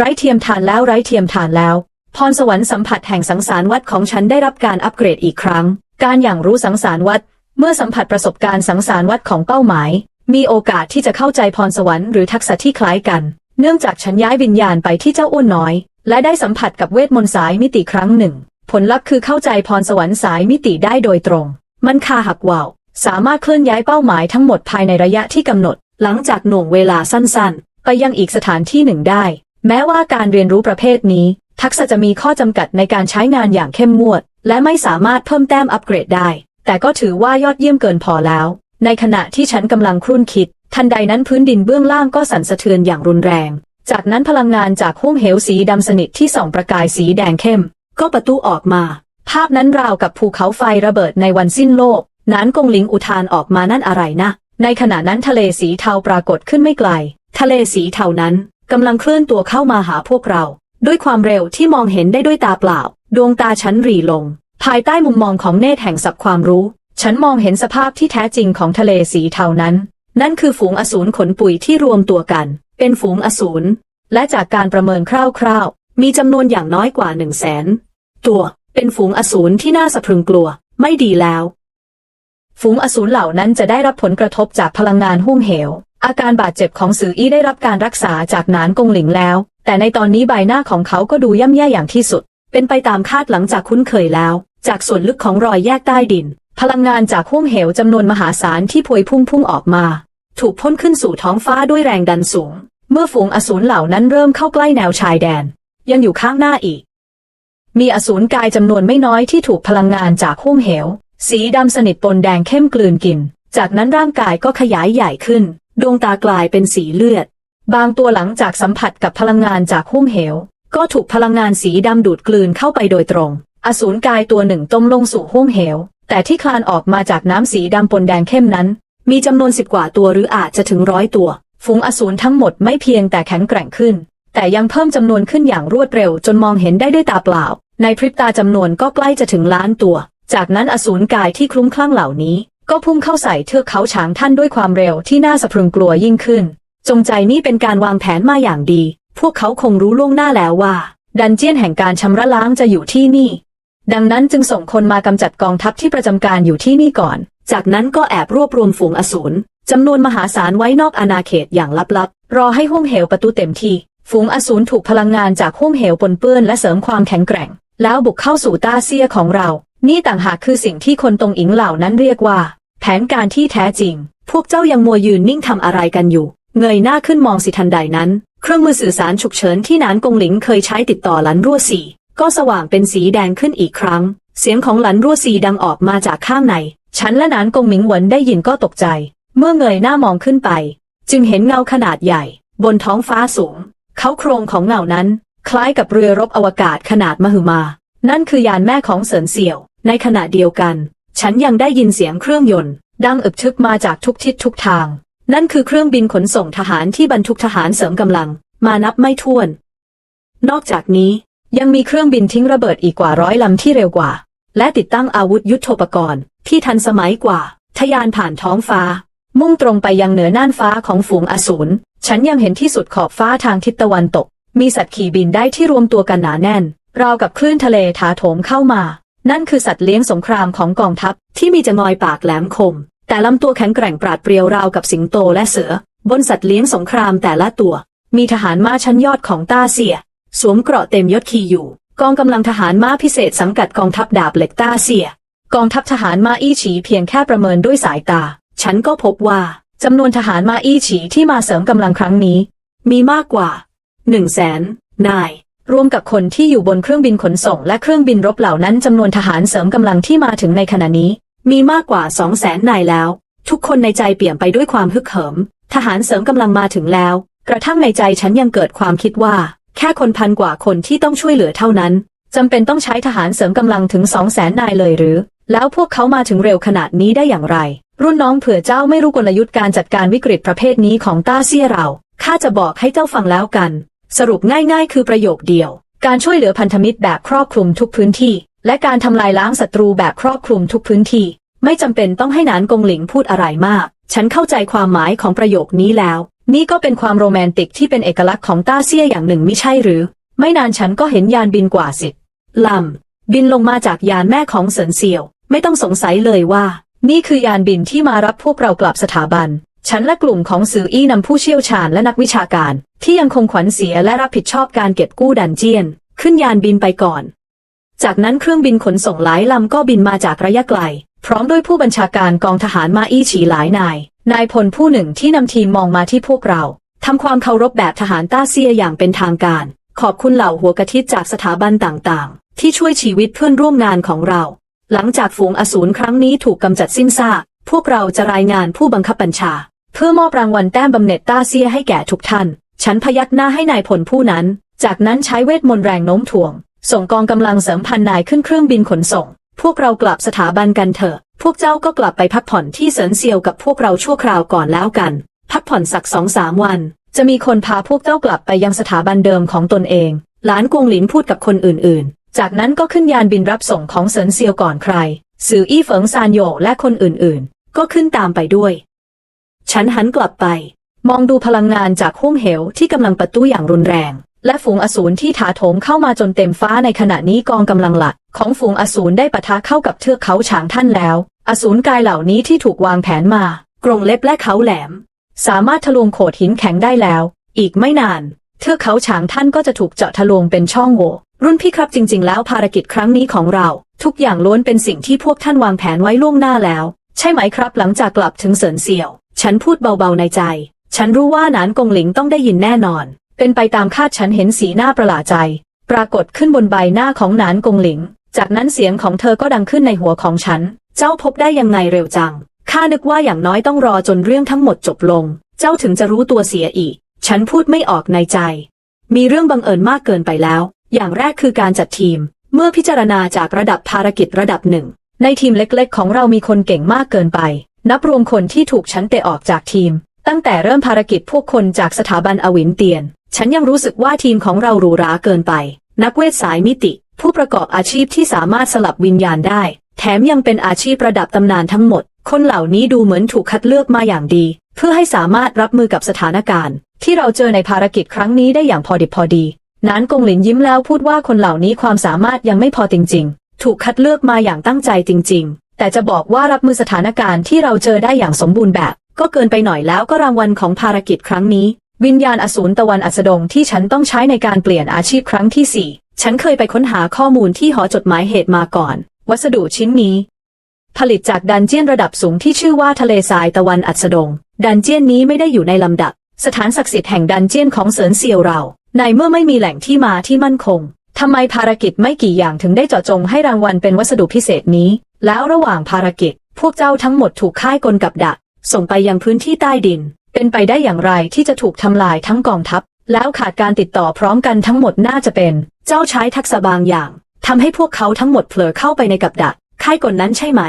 ไร้เทียมทานแล้วไร้เทียมทานแล้ว พรสวรรค์สัมผัสแห่งสังสารวัตของฉันได้รับการอัปเกรดอีกครั้ง การอย่างรู้สังสารวัตเมื่อสัมผัสประสบการณ์สังสารวัตของเป้าหมาย มีโอกาสที่จะเข้าใจพรสวรรค์หรือทักษะที่คล้ายกัน เนื่องจากฉันย้ายวิญญาณไปที่เจ้าอ้วนน้อย และได้สัมผัสกับเวทมนต์สายมิติครั้งหนึ่ง ผลลัพธ์คือเข้าใจพรสวรรค์สายมิติได้โดยตรง มันคาหักว่าวสามารถเคลื่อนย้ายเป้าหมายทั้งหมดภายในระยะที่กำหนด หลังจากหน่วงเวลาสั้นๆ ไปยังอีกสถานที่หนึ่งได้ แม้ว่าการเรียนรู้ประเภทนี้ ทักษะจะมีข้อจำกัดในการใช้งานอย่างเข้มงวด และไม่สามารถเพิ่มแต้มอัปเกรดได้ แต่ก็ถือว่ายอดเยี่ยมเกินพอแล้ว ในขณะที่ฉันกำลังครุ่นคิด ทันใดนั้นพื้นดินเบื้องล่างก็สั่นสะเทือนอย่างรุนแรง จากนั้นพลังงานจากห้วงเหวสีดำสนิทที่ส่องประกายสีแดงเข้ม ก็ประตูออกมา ภาพนั้นราวกับภูเขาไฟระเบิดในวันสิ้นโลกนานกงหลิงอุทานออกมานั่นอะไรนะ ในขณะนั้นทะเลสีเทาปรากฏขึ้นไม่ไกล ทะเลสีเทานั้น กำลังเคลื่อนตัวเข้ามาหาพวกเรา ด้วยความเร็วที่มองเห็นได้ด้วยตาเปล่า ดวงตาฉันรีลง ภายใต้มุมมองของเนตรแห่งศัพท์ความรู้ ฉันมองเห็นสภาพที่แท้จริงของทะเลสีเทานั้น นั่นคือฝูงอสูรขนปุ๋ยที่รวมตัวกัน เป็นฝูงอสูรและจากการประเมินคร่าวๆ มีจำนวนอย่างน้อยกว่าหนึ่งแสนตัวเป็นฝูงอสูรที่น่าสะพรึงกลัว ไม่ดีแล้ว ฝูงอสูรเหล่านั้นจะได้รับผลกระทบจากพลังงานหุ้มเหว อาการบาดเจ็บของซืออี้ได้รับการรักษาจากหนานกงหลิงแล้ว แต่ในตอนนี้ใบหน้าของเขาก็ดูย่ำแย่อย่างที่สุด เป็นไปตามคาดหลังจากคุ้นเคยแล้ว จากส่วนลึกของรอยแยกใต้ดิน พลังงานจากหุ้มเหวจำนวนมหาศาลที่พวยพุ่งพุ่งออกมา ถูกพ่นขึ้นสู่ท้องฟ้าด้วยแรงดันสูง เมื่อฝูงอสูรเหล่านั้นเริ่มเข้าใกล้แนวชายแดน ยังอยู่ข้างหน้าอีก มีอสูรกายจำนวนไม่น้อยที่ถูกพลังงานจากหุ้มเหว สีดำสนิทปนแดงเข้มกลืนกิน จากนั้นร่างกายก็ขยายใหญ่ขึ้น ดวงตากลายเป็นสีเลือด บางตัวหลังจากสัมผัสกับพลังงานจากหุ้มเหว ก็ถูกพลังงานสีดำดูดกลืนเข้าไปโดยตรง อสูรกายตัวหนึ่งต้มลงสู่หุ้มเหว แต่ที่คลานออกมาจากน้ำสีดำปนแดงเข้มนั้น มีจำนวนสิบกว่าตัวหรืออาจจะถึงร้อยตัว ฝูงอสูรทั้งหมดไม่เพียงแต่แข็งแกร่งขึ้น แต่ยังเพิ่มจำนวนขึ้นอย่างรวดเร็วจนมองเห็นได้ด้วยตาเปล่า ในพริบตาจำนวนก็ใกล้จะถึงล้านตัว จากนั้นอสูรกายที่คลุ้มคลั่งเหล่านี้ ก็พุ่งเข้าใส่เทือกเขาฉางท่านด้วยความเร็วที่น่าสะพรึงกลัวยิ่งขึ้น จงใจนี่เป็นการวางแผนมาอย่างดี พวกเขาคงรู้ล่วงหน้าแล้วว่า ดันเจียนแห่งการชำระล้างจะอยู่ที่นี่ ดังนั้นจึงส่งคนมากำจัดกองทัพที่ประจำการอยู่ที่นี่ก่อน จากนั้นก็แอบรวบรวมฝูงอสูรจำนวนมหาศาลไว้นอกอาณาเขตอย่างลับๆ รอให้ห้วงเหวประตูเต็มที่ ฝูงอสูรถูกพลังงานจากห้วงเหวปนเปื้อนและเสริมความแข็งแกร่ง แล้วบุกเข้าสู่ต้าเซียของเรา นี่ต่างหากคือสิ่งที่คนตรงอิงเหล่านั้นเรียกว่า ผนการที่แท้จริง พวกเจ้ายังมัวยืนนิ่งทำอะไรกันอยู่ เงยหน้าขึ้นมองสิทันใดนั้น เครื่องมือสื่อสารฉุกเฉินที่นานกงหลิงเคยใช้ติดต่อหลันรั่วสีก็สว่างเป็นสีแดงขึ้นอีกครั้ง เสียงของหลันรั่วสีดังออกมาจากข้างใน ฉันและนานกงหมิงหวนได้ยินก็ตกใจ เมื่อเงยหน้ามองขึ้นไป จึงเห็นเงาขนาดใหญ่ บนท้องฟ้าสูง เขาโครงของเงานั้น คล้ายกับเรือรบอวกาศขนาดมหึมา นั่นคือยานแม่ของเสินเสี่ยว ในขณะเดียวกัน ฉันยังได้ยินเสียงเครื่องยนต์ ดังอึบทึกมาจากทุกทิศทุกทาง นั่นคือเครื่องบินขนส่งทหารที่บรรทุกทหารเสริมกำลัง มานับไม่ถ้วน นอกจากนี้ยังมีเครื่องบินทิ้งระเบิดอีกกว่าร้อยลำที่เร็วกว่า และติดตั้งอาวุธยุโทโธปกรณ์ ที่ทันสมัยกว่าทะยานผ่านท้องฟ้า มุ่งตรงไปยังเหนือน่านฟ้าของฝูงอสูรฉันยังเห็นที่สุดขอบฟ้าทางทิศตะวันตก มีสัตว์ขี่บินได้ที่รวมตัวกันหนาแน่น ราวกับคลื่นทะเลถาโถมเข้ามา นั่นคือสัตว์เลี้ยงสงครามของกองทัพที่มีจะงอยปากแหลมคม แต่ลำตัวแข็งแกร่งปราดเปรียวราวกับสิงโตและเสือ บนสัตว์เลี้ยงสงครามแต่ละตัว มีทหารม้าชั้นยอดของต้าเซีย สวมเกราะเต็มยศขี่อยู่ กองกำลังทหารม้าพิเศษสังกัดกองทัพดาบเหล็กต้าเซีย กองทัพทหารม้าอี้ฉีเพียงแค่ประเมินด้วยสายตา ฉันก็พบว่าจำนวนทหารม้าอี้ฉีที่มาเสริมกำลังครั้งนี้ มีมากกว่าหนึ่งแสนนาย รวมกับคนที่อยู่บนเครื่องบินขนส่งและเครื่องบินรบเหล่านั้นจำนวนทหารเสริมกำลังที่มาถึงในขณะนี้ มีมากกว่าสองแสนนายแล้ว ทุกคนในใจเปลี่ยมไปด้วยความฮึกเหิม ทหารเสริมกำลังมาถึงแล้ว กระทั่งในใจฉันยังเกิดความคิดว่า แค่คนพันกว่าคนที่ต้องช่วยเหลือเท่านั้นจำเป็นต้องใช้ทหารเสริมกำลังถึงสองแสนนายเลยหรือ แล้วพวกเขามาถึงเร็วขนาดนี้ได้อย่างไร รุ่นน้องเผื่อเจ้าไม่รู้กลยุทธ์การจัดการวิกฤตประเภทนี้ของต้าเซี่ยเราข้าจะบอกให้เจ้าฟังแล้วกัน สรุปง่ายๆ คือประโยคเดียว การช่วยเหลือพันธมิตรแบบครอบคลุมทุกพื้นที่ และการทำลายล้างศัตรูแบบครอบคลุมทุกพื้นที่ ไม่จำเป็นต้องให้นานกงหลิงพูดอะไรมาก ฉันเข้าใจความหมายของประโยคนี้แล้ว นี่ก็เป็นความโรแมนติกที่เป็นเอกลักษณ์ของต้าเซี่ยอย่างหนึ่งไม่ใช่หรือ ไม่นานฉันก็เห็นยานบินกว่าสิบลำบินลงมาจากยานแม่ของเซินเซียว ไม่ต้องสงสัยเลยว่า นี่คือยานบินที่มารับพวกเรากลับสถาบัน ฉันและกลุ่มของซืออี้นำผู้เชี่ยวชาญและนักวิชาการ ที่ยังคงขวัญเสียและรับผิดชอบการเก็บกู้ดันเจียน ขึ้นยานบินไปก่อน จากนั้นเครื่องบินขนส่งหลายลำก็บินมาจากระยะไกล พร้อมด้วยผู้บัญชาการกองทหารมาอี้ฉีหลายนาย นายพลผู้หนึ่งที่นำทีมมองมาที่พวกเราทำความเคารพแบบทหารต้าเซียอย่างเป็นทางการ ขอบคุณเหล่าหัวกะทิจากสถาบันต่างๆ ที่ช่วยชีวิตเพื่อนร่วมงานของเรา หลังจากฝูงอสูรครั้งนี้ถูกกำจัดสิ้นซากพวกเราจะรายงานผู้บังคับบัญชา เพื่อมอบรางวัลแต้มบำเหน็จต้าเซียให้แก่ทุกท่าน ฉันพยักหน้าให้นายพลผู้นั้น จากนั้นใช้เวทมนต์แรงโน้มถ่วง ส่งกองกำลังเสริมพันนายขึ้นเครื่องบินขนส่ง พวกเรากลับสถาบันกันเถอะ พวกเจ้าก็กลับไปพักผ่อนที่เซินเซียวกับพวกเราชั่วคราวก่อนแล้วกัน พักผ่อนสักสองสามวัน จะมีคนพาพวกเจ้ากลับไปยังสถาบันเดิมของตนเอง หลานกวงหลินพูดกับคนอื่นๆ จากนั้นก็ขึ้นยานบินรับส่งของเซินเซียวก่อนใครซืออี้เฟิงซานโยและคนอื่นๆ ก็ขึ้นตามไปด้วย ฉันหันกลับไป มองดูพลังงานจากห้วงเหวที่กำลังปะตู้อย่างรุนแรง และฝูงอสูรที่ถาโถมเข้ามาจนเต็มฟ้าในขณะนี้กองกำลังหลัก ของฝูงอสูรได้ปะทะเข้ากับเทือกเขาฉางท่านแล้ว อสูรกายเหล่านี้ที่ถูกวางแผนมากรงเล็บและเขาแหลม สามารถทะลวงโขดหินแข็งได้แล้ว อีกไม่นาน เทือกเขาฉางท่านก็จะถูกเจาะทะลวงเป็นช่องโหว่รุ่นพี่ครับจริง ๆ แล้วภารกิจครั้งนี้ของเรา ทุกอย่างล้วนเป็นสิ่งที่พวกท่านวางแผนไว้ล่วงหน้าแล้ว ใช่ไหมครับ หลังจากกลับถึงเสินเซียว ฉันพูดเบาๆในใจ ฉันรู้ว่าหนานกงหลิงต้องได้ยินแน่นอน เป็นไปตามคาดฉันเห็นสีหน้าประหลาดใจ ปรากฏขึ้นบนใบหน้าของหนานกงหลิง จากนั้นเสียงของเธอก็ดังขึ้นในหัวของฉัน เจ้าพบได้ยังไงเร็วจัง ข้านึกว่าอย่างน้อยต้องรอจนเรื่องทั้งหมดจบลง เจ้าถึงจะรู้ตัวเสียอีก ฉันพูดไม่ออกในใจ มีเรื่องบังเอิญมากเกินไปแล้ว อย่างแรกคือการจัดทีม เมื่อพิจารณาจากระดับภารกิจระดับหนึ่ง ในทีมเล็กๆ ของเรามีคนเก่งมากเกินไป นับรวมคนที่ถูกฉันเตะออกจากทีม ตั้งแต่เริ่มภารกิจพวกคนจากสถาบันอวินเตียน ฉันยังรู้สึกว่าทีมของเราหรูหราเกินไป นักเวทสายมิติ ผู้ประกอบอาชีพที่สามารถสลับวิญญาณได้ แถมยังเป็นอาชีพระดับตำนานทั้งหมด คนเหล่านี้ดูเหมือนถูกคัดเลือกมาอย่างดี เพื่อให้สามารถรับมือกับสถานการณ์ ที่เราเจอในภารกิจครั้งนี้ได้อย่างพอดิบพอดีนานกงหลินยิ้มแล้วพูดว่าคนเหล่านี้ความสามารถยังไม่พอจริง ๆ ถูกคัดเลือกมาอย่างตั้งใจจริง ๆ แต่จะบอกว่ารับมือสถานการณ์ที่เราเจอได้อย่างสมบูรณ์แบบ ก็เกินไปหน่อยแล้วก็รางวัลของภารกิจครั้งนี้ วิญญาณอสูรตะวันอัสดงที่ฉันต้องใช้ในการเปลี่ยนอาชีพครั้งที่สี่ฉันเคยไปค้นหาข้อมูลที่หอจดหมายเหตุมาก่อน วัสดุชิ้นนี้ ผลิตจากดันเจียนระดับสูงที่ชื่อว่าทะเลทรายตะวันอัสดง ดันเจียนนี้ไม่ได้อยู่ในลำดับ สถานศักดิ์สิทธิ์แห่งดันเจียนของเสินเซียวเรา ในเมื่อไม่มีแหล่งที่มาที่มั่นคงทำไมภารกิจไม่กี่อย่างถึงได้เจาะจงให้รางวัลเป็นวัสดุพิเศษนี้ แล้วระหว่างภารกิจ พวกเจ้าทั้งหมดถูกค่ายกลกับดัก ส่งไปยังพื้นที่ใต้ดิน เป็นไปได้อย่างไรที่จะถูกทำลายทั้งกองทัพ แล้วขาดการติดต่อพร้อมกันทั้งหมดน่าจะเป็น เจ้าใช้ทักษะบางอย่างทำให้พวกเขาทั้งหมดเผลอเข้าไปในกับดักค่ายกลนนั้นใช่ไหม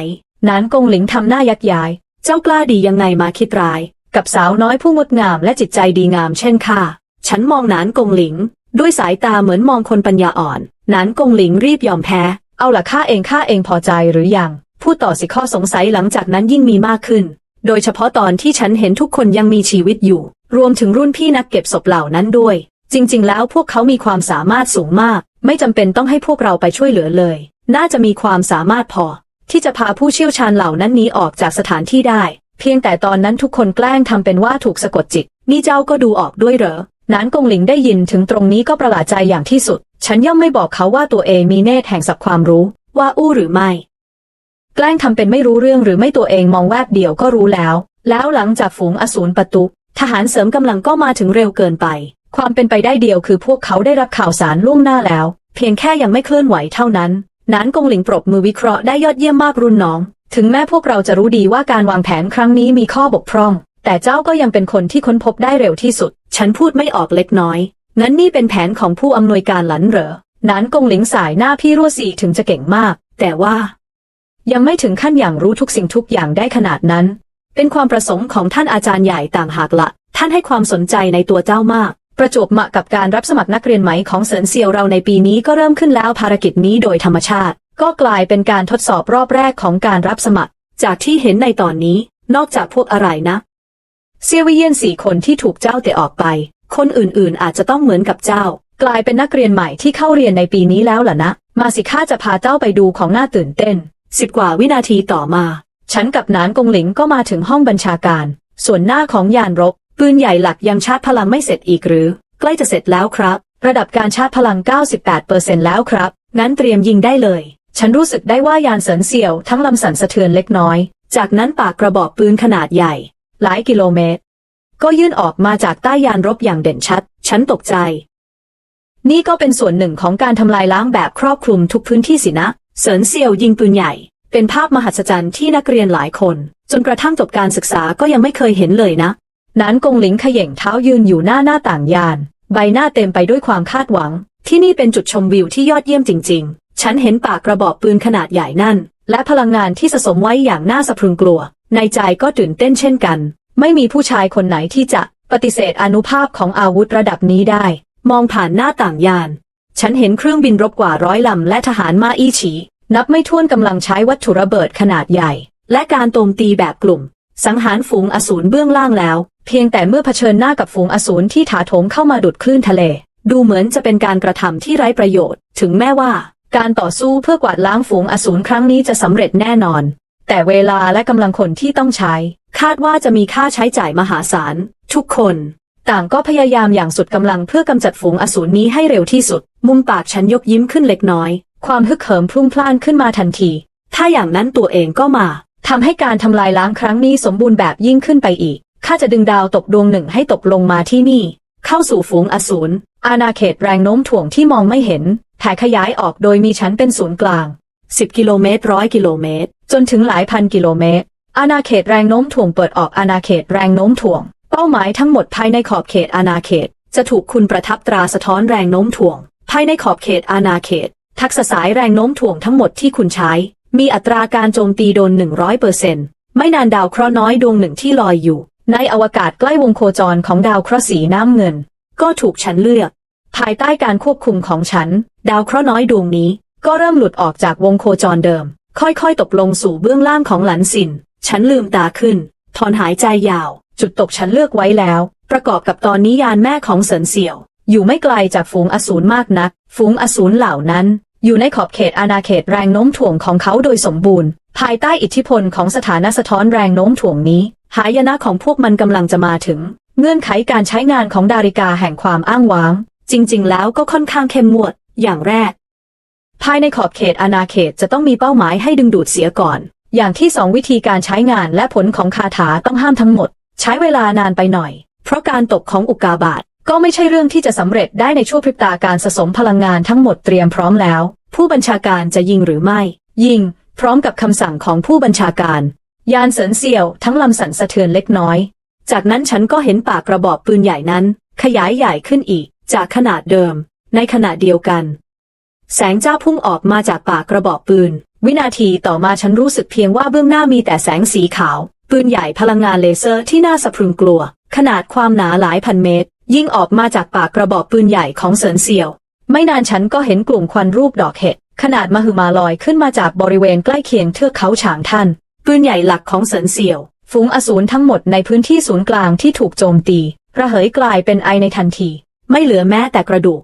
นานกงหลิงทำหน้ายักย้าย เจ้ากล้าดียังไงมาคิดร้าย กับสาวน้อยผู้งดงามและจิตใจดีงามเช่นข้าฉันมองนานกงหลิง ด้วยสายตาเหมือนมองคนปัญญาอ่อน นานกงหลิงรีบยอมแพ้ เอาล่ะข้าเองข้าเองพอใจหรือยัง พูดต่อสิข้อสงสัยหลังจากนั้นยิ่งมีมากขึ้น โดยเฉพาะตอนที่ฉันเห็นทุกคนยังมีชีวิตอยู่ รวมถึงรุ่นพี่นักเก็บศพเหล่านั้นด้วย จริง ๆ แล้วพวกเขามีความสามารถสูงมาก ไม่จำเป็นต้องให้พวกเราไปช่วยเหลือเลย น่าจะมีความสามารถพอ ที่จะพาผู้เชี่ยวชาญเหล่านั้นหนีออกจากสถานที่ได้ เพียงแต่ตอนนั้นทุกคนแกล้งทำเป็นว่าถูกสะกดจิต นี่เจ้าก็ดูออกด้วยเหรอ นานกงหลิงได้ยินถึงตรงนี้ก็ประหลาดใจอย่างที่สุด ฉันย่อมไม่บอกเขาว่าตัวเองมีเนตรแห่งศักความรู้ ว่าอู้หรือไม่ แกล้งทำเป็นไม่รู้เรื่องหรือไม่ตัวเองมองแวบเดียวก็รู้แล้ว แล้วหลังจากฝูงอสูรประตุทหารเสริมกำลังก็มาถึงเร็วเกินไป ความเป็นไปได้เดียวคือพวกเขาได้รับข่าวสารล่วงหน้าแล้ว เพียงแค่ยังไม่เคลื่อนไหวเท่านั้นนานกงหลิงปรบมือวิเคราะห์ได้ยอดเยี่ยมมากรุ่นน้อง ถึงแม้พวกเราจะรู้ดีว่าการวางแผนครั้งนี้มีข้อบกพร่อง แต่เจ้าก็ยังเป็นคนที่ค้นพบได้เร็วที่สุด ฉันพูดไม่ออกเล็กน้อยงั้นนี่เป็นแผนของผู้อำนวยการหลันเหรอนานกงหลิงสายหน้าพี่รั่วสีถึงจะเก่งมาก แต่ว่า ยังไม่ถึงขั้นอย่างรู้ทุกสิ่งทุกอย่างได้ขนาดนั้น เป็นความประสงค์ของท่านอาจารย์ใหญ่ต่างหากละ ท่านให้ความสนใจในตัวเจ้ามาก ประจวบเหมาะกับการรับสมัครนักเรียนใหม่ของเสินเซียวเราในปีนี้ก็เริ่มขึ้นแล้วภารกิจนี้โดยธรรมชาติ ก็กลายเป็นการทดสอบรอบแรกของการรับสมัคร จากที่เห็นในตอนนี้ นอกจากพวกอะไรนะเซียววิเยียนสี่คนที่ถูกเจ้าเตะออกไป คนอื่นๆ อาจจะต้องเหมือนกับเจ้า กลายเป็นนักเรียนใหม่ที่เข้าเรียนในปีนี้แล้วล่ะนะ มาสิข้าจะพาเจ้าไปดูของน่าตื่นเต้น สิบกว่าวินาทีต่อมา ฉันกับนานกงหลิงก็มาถึงห้องบัญชาการ ส่วนหน้าของยานรบ ปืนใหญ่หลักยังชาร์จพลังไม่เสร็จอีกหรือ ใกล้จะเสร็จแล้วครับ ระดับการชาร์จพลัง 98%แล้วครับ งั้นเตรียมยิงได้เลย ฉันรู้สึกได้ว่ายานเสริญเสี่ยวทั้งลำสั่นสะเทือนเล็กน้อย จากนั้นปากกระบอกปืนขนาดใหญ่ หลายกิโลเมตร ก็ยื่นออกมาจากใต้ยานรบอย่างเด่นชัด ฉันตกใจ นี่ก็เป็นส่วนหนึ่งของการทำลายล้างแบบครอบคลุมทุกพื้นที่สินะ เสริญเซียวยิงปืนใหญ่ เป็นภาพมหัศจรรย์ที่นักเรียนหลายคน จนกระทั่งจบการศึกษาก็ยังไม่เคยเห็นเลยนะนานกงหลิงขย่งเท้ายืนอยู่หน้าหน้าต่างยาน ใบหน้าเต็มไปด้วยความคาดหวัง ที่นี่เป็นจุดชมวิวที่ยอดเยี่ยมจริง ๆ ฉันเห็นปากกระบอกปืนขนาดใหญ่นั่น และพลังงานที่สะสมไว้อย่างน่าสะพรึงกลัว ในใจก็ตื่นเต้นเช่นกัน ไม่มีผู้ชายคนไหนที่จะปฏิเสธอนุภาพของอาวุธระดับนี้ได้ มองผ่านหน้าต่างยาน ฉันเห็นเครื่องบินรบกว่าร้อยลำและทหารมาอี้ฉี นับไม่ถ้วนกำลังใช้วัตถุระเบิดขนาดใหญ่ และการโจมตีแบบกลุ่ม สังหารฝูงอสูรเบื้องล่างแล้ว เพียงแต่เมื่อเผชิญหน้ากับฝูงอสูรที่ถาโถมเข้ามาดุดคลื่นทะเล ดูเหมือนจะเป็นการกระทำที่ไร้ประโยชน์ ถึงแม้ว่า การต่อสู้เพื่อกวาดล้างฝูงอสูรครั้งนี้จะสำเร็จแน่นอน แต่เวลาและกำลังคนที่ต้องใช้ คาดว่าจะมีค่าใช้จ่ายมหาศาลทุกคน ต่างก็พยายามอย่างสุดกำลังเพื่อกำจัดฝูงอสูรนี้ให้เร็วที่สุด มุมปากฉันยกยิ้มขึ้นเล็กน้อย ความฮึกเหิมพรุ่งพล่านขึ้นมาทันที ถ้าอย่างนั้นตัวเองก็มาทำให้การทำลายล้างครั้งนี้สมบูรณ์แบบยิ่งขึ้นไปอีก ข้าจะดึงดาวตกดวงหนึ่งให้ตกลงมาที่นี่ เข้าสู่ฝูงอสูร อาณาเขตแรงโน้มถ่วงที่มองไม่เห็นแผ่ขยายออกโดยมีฉันเป็นศูนย์กลาง 10 กิโลเมตรร้อยกิโลเมตร จนถึงหลายพันกิโลเมตร อาณาเขตแรงโน้มถ่วงเปิดออกอาณาเขตแรงโน้มถ่วง ป้าหมายทั้งหมดภายในขอบเขตอาณาเขต จะถูกคุณประทับตราสะท้อนแรงโน้มถ่วง ภายในขอบเขตอาณาเขต ทักษะสายแรงโน้มถ่วงทั้งหมดที่คุณใช้ มีอัตราการโจมตีโดน 100เปอร์เซนต์ไม่นานดาวเคราะห์น้อยดวงหนึ่งที่ลอยอยู่ ในอวกาศใกล้วงโคจรของดาวเคราะห์สีน้ำเงิน ก็ถูกฉันเลือก ภายใต้การควบคุมของฉัน ดาวเคราะห์น้อยดวงนี้ ก็เริ่มหลุดออกจากวงโคจรเดิม ค่อยๆ ตกลงสู่เบื้องล่างของหลันสิน ฉันลืมตาขึ้น ถอนหายใจยาว จุดตกฉันเลือกไว้แล้ว ประกอบกับตอนนี้ยานแม่ของเสินเสี่ยว อยู่ไม่ไกลจากฝูงอสูรมากนัก ฝูงอสูรเหล่านั้น อยู่ในขอบเขตอาณาเขตแรงโน้มถ่วงของเขาโดยสมบูรณ์ ภายใต้อิทธิพลของสถานะสะท้อนแรงโน้มถ่วงนี้ หายนะของพวกมันกำลังจะมาถึง เงื่อนไขการใช้งานของดาริกาแห่งความอ้างว้าง จริง ๆ แล้วก็ค่อนข้างเข้มงวด อย่างแรก ภายในขอบเขตอาณาเขตจะต้องมีเป้าหมายให้ดึงดูดเสียก่อน อย่างที่สองวิธีการใช้งานและผลของคาถาต้องห้ามทั้งหมด ใช้เวลานานไปหน่อย เพราะการตกของอุกาบาตก็ไม่ใช่เรื่องที่จะสำเร็จได้ในช่วงพริบตาการสะสมพลังงานทั้งหมดเตรียมพร้อมแล้ว ผู้บัญชาการจะยิงหรือไม่ ยิง พร้อมกับคำสั่งของผู้บัญชาการ ยานเสริญเสี่ยวทั้งลำสั่นสะเทือนเล็กน้อย จากนั้นฉันก็เห็นปากกระบอกปืนใหญ่นั้น ขยายใหญ่ขึ้นอีก จากขนาดเดิม ในขณะเดียวกัน แสงจ้าพุ่งออกมาจากปากกระบอกปืน วินาทีต่อมาฉันรู้สึกเพียงว่าเบื้องหน้ามีแต่แสงสีขาว ปืนใหญ่พลังงานเลเซอร์ที่น่าสะพรึงกลัว ขนาดความหนาหลายพันเมตร ยิ่งออกมาจากปากกระบอกปืนใหญ่ของเสินเซียว ไม่นานฉันก็เห็นกลุ่มควันรูปดอกเห็ดขนาดมหึมาลอยขึ้นมาจากบริเวณใกล้เคียงเทือกเขาฉางท่าน ปืนใหญ่หลักของเสินเซียว ฝูงอสูรทั้งหมดในพื้นที่ศูนย์กลางที่ถูกโจมตี ระเหยกลายเป็นไอในทันที ไม่เหลือแม้แต่กระดูก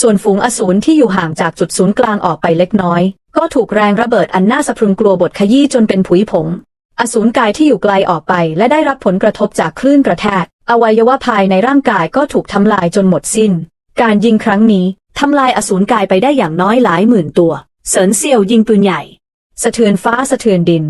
ส่วนฝูงอสูรที่อยู่ห่างจากจุดศูนย์กลางออกไปเล็กน้อย ก็ถูกแรงระเบิดอันน่าสะพรึงกลัวบดขยี้จนเป็นผุยผง อสูรกายที่อยู่ไกลออกไปและได้รับผลกระทบจากคลื่นกระแทก อวัยวะภายในร่างกายก็ถูกทำลายจนหมดสิ้น การยิงครั้งนี้ทำลายอสูรกายไปได้อย่างน้อยหลายหมื่นตัว เสินเซียวยิงปืนใหญ่ สะเทือนฟ้าสะเทือนดิน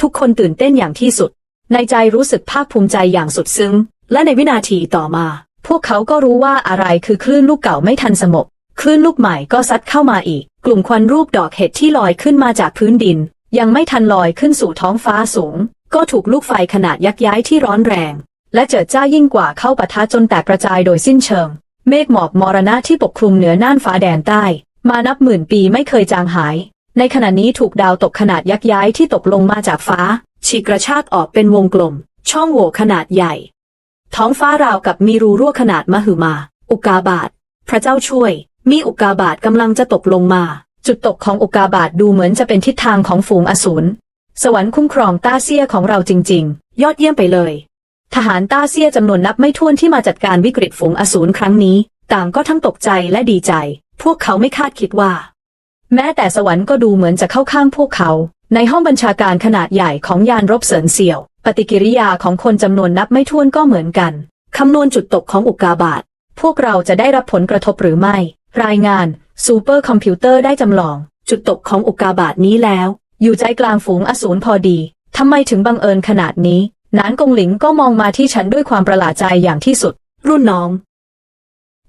ทุกคนตื่นเต้นอย่างที่สุด ในใจรู้สึกภาคภูมิใจอย่างสุดซึ้ง และในวินาทีต่อมา พวกเขาก็รู้ว่าอะไรคือคลื่นลูกเก่าไม่ทันสงบคลื่นลูกใหม่ก็ซัดเข้ามาอีก กลุ่มควันรูปดอกเห็ดที่ลอยขึ้นมาจากพื้นดิน ยังไม่ทันลอยขึ้นสู่ท้องฟ้าสูง ก็ถูกลูกไฟขนาดยักษ์ย้ายที่ร้อนแรง และเจิดจ้ายิ่งกว่าเข้าปะทะจนแตกกระจายโดยสิ้นเชิง เมฆหมอกมรณะที่ปกคลุมเหนือน่านฟ้าแดนใต้ มานับหมื่นปีไม่เคยจางหาย ในขณะนี้ถูกดาวตกขนาดยักษ์ย้ายที่ตกลงมาจากฟ้า ฉีกกระชากออกเป็นวงกลม ช่องโหว่ขนาดใหญ่ ท้องฟ้าราวกับมีรูรั่วขนาดมหึมา อุกาบาตพระเจ้าช่วย มีอุกาบาตกำลังจะตกลงมา จุดตกของอุกาบาตดูเหมือนจะเป็นทิศทางของฝูงอสูร สวรรค์คุ้มครองต้าเซียของเราจริง ๆ ยอดเยี่ยมไปเลย ทหารต้าเซียจำนวนนับไม่ถ้วนที่มาจัดการวิกฤตฝูงอสูรครั้งนี้ ต่างก็ทั้งตกใจและดีใจ พวกเขาไม่คาดคิดว่า แม้แต่สวรรค์ก็ดูเหมือนจะเข้าข้างพวกเขา ในห้องบัญชาการขนาดใหญ่ของยานรบเสริญเสี่ยว ปฏิกิริยาของคนจำนวนนับไม่ถ้วนก็เหมือนกันคำนวณจุดตกของอุกกาบาตพวกเราจะได้รับผลกระทบหรือไม่ รายงานซูเปอร์คอมพิวเตอร์ได้จำลอง จุดตกของอุกาบาตนี้แล้ว อยู่ใจกลางฝูงอสูรพอดีทำไมถึงบังเอิญขนาดนี้ นานกงหลิงก็มองมาที่ฉันด้วยความประหลาดใจอย่างที่สุด รุ่นน้อง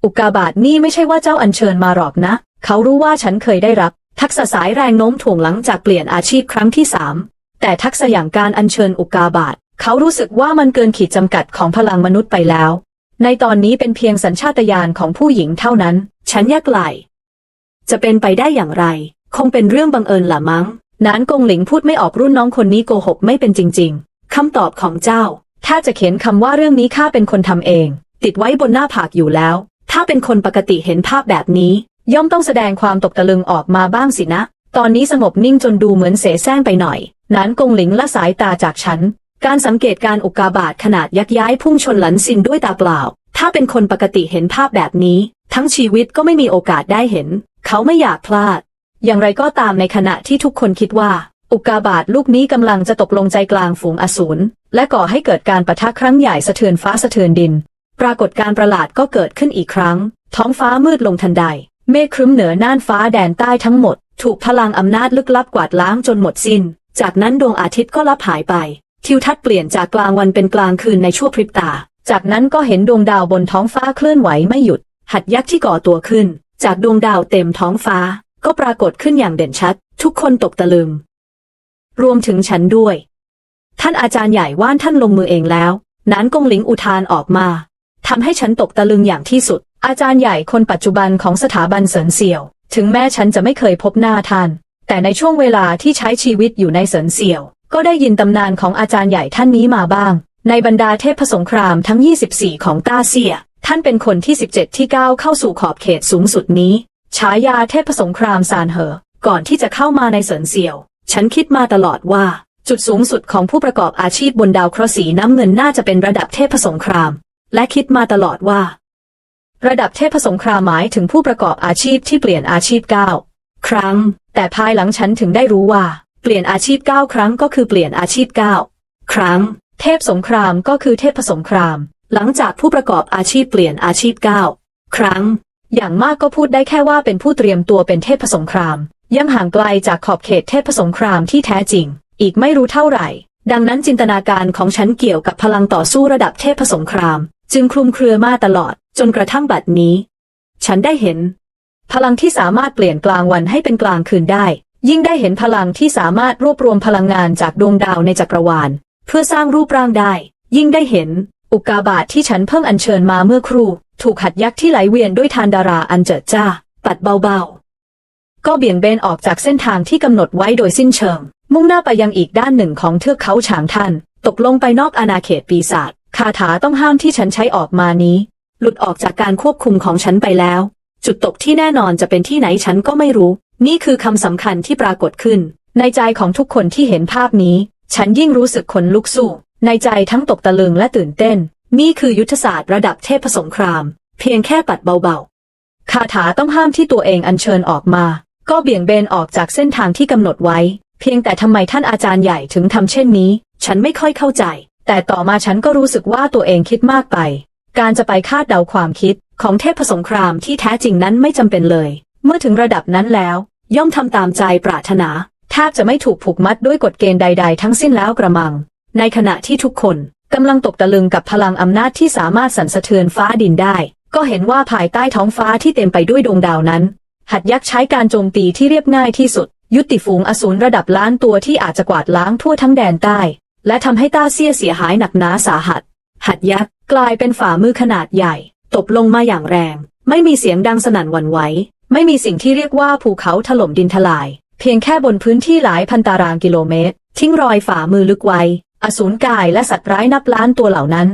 อุกาบาตนี่ไม่ใช่ว่าเจ้าอัญเชิญมาหรอกนะ เขารู้ว่าฉันเคยได้รับ ทักษะสายแรงโน้มถ่วงหลังจากเปลี่ยนอาชีพครั้งที่สามแต่ทักษะอย่างการอัญเชิญอุกกาบาตเขารู้สึกว่ามันเกินขีดจำกัดของพลังมนุษย์ไปแล้ว ในตอนนี้เป็นเพียงสัญชาตญาณของผู้หญิงเท่านั้น ฉันยากไหล จะเป็นไปได้อย่างไร คงเป็นเรื่องบังเอิญละมั้ง นานกงหลิงพูดไม่ออกรุ่นน้องคนนี้โกหกไม่เป็นจริง ๆ คำตอบของเจ้า ถ้าจะเขียนคำว่าเรื่องนี้ข้าเป็นคนทำเอง ติดไว้บนหน้าผากอยู่แล้ว ถ้าเป็นคนปกติเห็นภาพแบบนี้ ย่อมต้องแสดงความตกตะลึงออกมาบ้างสินะ ตอนนี้สงบนิ่งจนดูเหมือนเสแสร้งไปหน่อย นานกงหลิงละสายตาจากฉัน การสังเกตการอุกกาบาตขนาดยักย้ายพุ่งชนหลันซินด้วยตาเปล่า ถ้าเป็นคนปกติเห็นภาพแบบนี้ ทั้งชีวิตก็ไม่มีโอกาสได้เห็น เขาไม่อยากพลาด อย่างไรก็ตามในขณะที่ทุกคนคิดว่า อุกกาบาตลูกนี้กำลังจะตกลงใจกลางฝูงอสูรและก่อให้เกิดการประทะครั้งใหญ่สะเทือนฟ้าสะเทือนดิน ปรากฏการประหลาดก็เกิดขึ้นอีกครั้ง ท้องฟ้ามืดลงทันใด เมฆครึ้มเหนือน่านฟ้าแดนใต้ทั้งหมด ถูกพลังอำนาจลึกลับกวาดล้างจนหมดสิ้น จากนั้นดวงอาทิตย์ก็ลับหายไป ทิวทัศน์เปลี่ยนจากกลางวันเป็นกลางคืนในชั่วพริบตา จากนั้นก็เห็นดวงดาวบนท้องฟ้าเคลื่อนไหวไม่หยุด หัดยักษ์ที่ก่อตัวขึ้น จากดวงดาวเต็มท้องฟ้า ก็ปรากฏขึ้นอย่างเด่นชัด ทุกคนตกตะลึง รวมถึงฉันด้วย ท่านอาจารย์ใหญ่ว่านท่านลงมือเองแล้วนานกงหลิงอุทานออกมาทำให้ฉันตกตะลึงอย่างที่สุด อาจารย์ใหญ่คนปัจจุบันของสถาบันเสริญเสี่ยว ถึงแม้ฉันจะไม่เคยพบหน้าท่าน แต่ในช่วงเวลาที่ใช้ชีวิตอยู่ในเสริญเสี่ยว ก็ได้ยินตำนานของอาจารย์ใหญ่ท่านนี้มาบ้าง ในบรรดาเทพสงครามทั้ง 24 ของต้าเซีย ท่านเป็นคนที่ 17 ที่ก้าวเข้าสู่ขอบเขตสูงสุดนี้ ฉายาเทพสงครามซานเหอ ก่อนที่จะเข้ามาในเสริญเสี่ยว ฉันคิดมาตลอดว่า จุดสูงสุดของผู้ประกอบอาชีพบนดาวเคราะห์สีน้ำเงินน่าจะเป็นระดับเทพสงคราม และคิดมาตลอดว่า ระดับเทพสงครามหมายถึงผู้ประกอบอาชีพที่เปลี่ยนอาชีพก้าวครั้ง แต่ภายหลังฉันถึงได้รู้ว่า เปลี่ยนอาชีพก้าวครั้งก็คือเปลี่ยนอาชีพก้าวครั้ง เทพสงครามก็คือเทพผสงคราม หลังจากผู้ประกอบอาชีพเปลี่ยนอาชีพก้าวครั้ง อย่างมากก็พูดได้แค่ว่าเป็นผู้เตรียมตัวเป็นเทพผสงคราม ยังห่างไกลจากขอบเขตเทพผสงครามที่แท้จริง อีกไม่รู้เท่าไหร่ ดังนั้นจินตนาการของฉันเกี่ยวกับพลังต่อสู้ระดับเทพผสงคราม จึงคลุมเครือมาตลอด จนกระทั่งบัดนี้ ฉันได้เห็น พลังที่สามารถเปลี่ยนกลางวันให้เป็นกลางคืนได้ ยิ่งได้เห็นพลังที่สามารถรวบรวมพลังงานจากดวงดาวในจักรวาล เพื่อสร้างรูปร่างได้ ยิ่งได้เห็น อุกกาบาตที่ฉันเพิ่งอัญเชิญมาเมื่อครู่ ถูกขัดยักษ์ที่ไหลเวียนด้วยทานดาราอันเจิดจ้า ปัดเบาๆ ก็เบี่ยงเบนออกจากเส้นทางที่กำหนดไว้โดยสิ้นเชิง มุ่งหน้าไปยังอีกด้านหนึ่งของเทือกเขาฉางทัน ตกลงไปนอกอาณาเขตปีศาจคาถาต้องห้ามที่ฉันใช้ออกมานี้ หลุดออกจากการควบคุมของฉันไปแล้ว จุดตกที่แน่นอนจะเป็นที่ไหนฉันก็ไม่รู้ นี่คือคำสำคัญที่ปรากฏขึ้น ในใจของทุกคนที่เห็นภาพนี้ ฉันยิ่งรู้สึกขนลุกสู้ ในใจทั้งตกตะลึงและตื่นเต้น นี่คือยุทธศาสตร์ระดับเทพสงคราม เพียงแค่ปัดเบาๆ คาถาต้องห้ามที่ตัวเองอัญเชิญออกมา ก็เบี่ยงเบนออกจากเส้นทางที่กำหนดไว้ เพียงแต่ทำไมท่านอาจารย์ใหญ่ถึงทำเช่นนี้ ฉันไม่ค่อยเข้าใจ แต่ต่อมาฉันก็รู้สึกว่าตัวเองคิดมากไป การจะไปคาดเดาความคิดของเทพสงครามที่แท้จริงนั้นไม่จำเป็นเลย เมื่อถึงระดับนั้นแล้ว ย่อมทำตามใจปรารถนา บจะไม่ถูกผูกมัดด้วยกฎเกณฑ์ใด ๆ ทั้งสิ้นแล้วกระมัง ในขณะที่ทุกคนกำลังตกตะลึงกับพลังอำนาจที่สามารถสั่นสะเทือนฟ้าดินได้ ก็เห็นว่าภายใต้ท้องฟ้าที่เต็มไปด้วยดวงดาวนั้น หัดยักษ์ใช้การโจมตีที่เรียบง่ายที่สุด ยุติฝูงอสูรระดับล้านตัวที่อาจจะกวาดล้างทั่วทั้งแดนใต้ และทำให้ต้าเซียเสียหายหนักหนาสาหัส หัดยักษ์กลายเป็นฝ่ามือขนาดใหญ่ ตบลงมาอย่างแรง ไม่มีเสียงดังสนั่นหวั่นไหว ไม่มีสิ่งที่เรียกว่าภูเขาถล่มดินทลาย เพียงแค่บนพื้นที่หลายพันตารางกิโลเมตร ทิ้งรอยฝ่ามือลึกไว้ อสูรกายและสัตว์ร้ายนับล้านตัวเหล่านั้น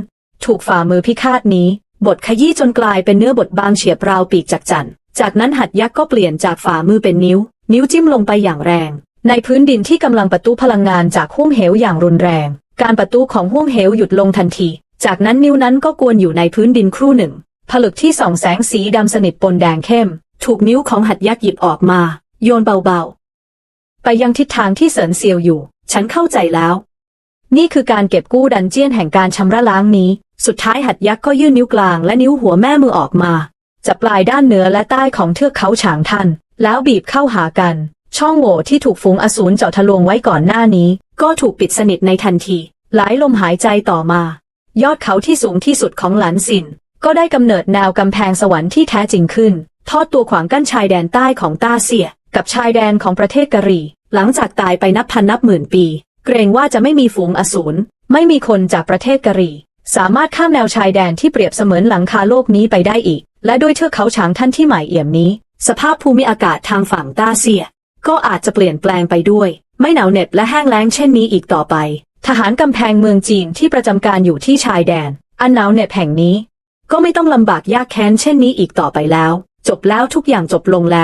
ถูกฝ่ามือพิฆาตนี้ บทขยี้จนกลายเป็นเนื้อบทบางเฉียบราวปีกจักจั่นจากนั้นหัดยักษ์ก็เปลี่ยนจากฝ่ามือเป็นนิ้ว นิ้วจิ้มลงไปอย่างแรง ในพื้นดินที่กำลังประตูพลังงานจากห้วงเหวอย่างรุนแรง การประตูของห้วงเหวหยุดลงทันที จากนั้นนิ้วนั้นก็กวนอยู่ในพื้นดินครู่หนึ่ง ผลึกที่ส่องแสงสีดำสนิทปนแดงเข้ม ถูกนิ้วของหัดยักษ์หยิบออกมา โยนเบาๆ ไปยังทิศทางที่เสินเซียวอยู่ ฉันเข้าใจแล้ว นี่คือการเก็บกู้ดันเจียนแห่งการชำระล้างนี้ สุดท้ายหัดยักษ์ก็ยื่นนิ้วกลางและนิ้วหัวแม่มือออกมาจับปลายด้านเหนือและใต้ของเทือกเขาฉางทัน แล้วบีบเข้าหากัน ช่องโหว่ที่ถูกฝูงอสูรเจาะทะลวงไว้ก่อนหน้านี้ ก็ถูกปิดสนิทในทันที หลายลมหายใจต่อมา ยอดเขาที่สูงที่สุดของหลานสิน ก็ได้กำเนิดแนวกำแพงสวรรค์ที่แท้จริงขึ้น ทอดตัวขวางกั้นชายแดนใต้ของต้าเซีย กับชายแดนของประเทศกะหรี่ หลังจากตายไปนับพันนับหมื่นปี เกรงว่าจะไม่มีฝูงอสูรไม่มีคนจากประเทศกะหรี่ สามารถข้ามแนวชายแดนที่เปรียบเสมือนหลังคาโลกนี้ไปได้อีก และด้วยเทือกเขาฉางท่านที่ใหม่เอี่ยมนี้ สภาพภูมิอากาศทางฝั่งต้าเซีย ก็อาจจะเปลี่ยนแปลงไปด้วย ไม่หนาวเหน็บและแห้งแล้งเช่นนี้อีกต่อไป ทหารกำแพงเมืองจีนที่ประจำการอยู่ที่ชายแดน อันหนาวเหน็บแห่งนี้ ก็ไม่ต้องลำบากยากแค้นเช่นนี้อีกต่อไปแล้ว จบแล้วทุกอย่างจบลงแล้ว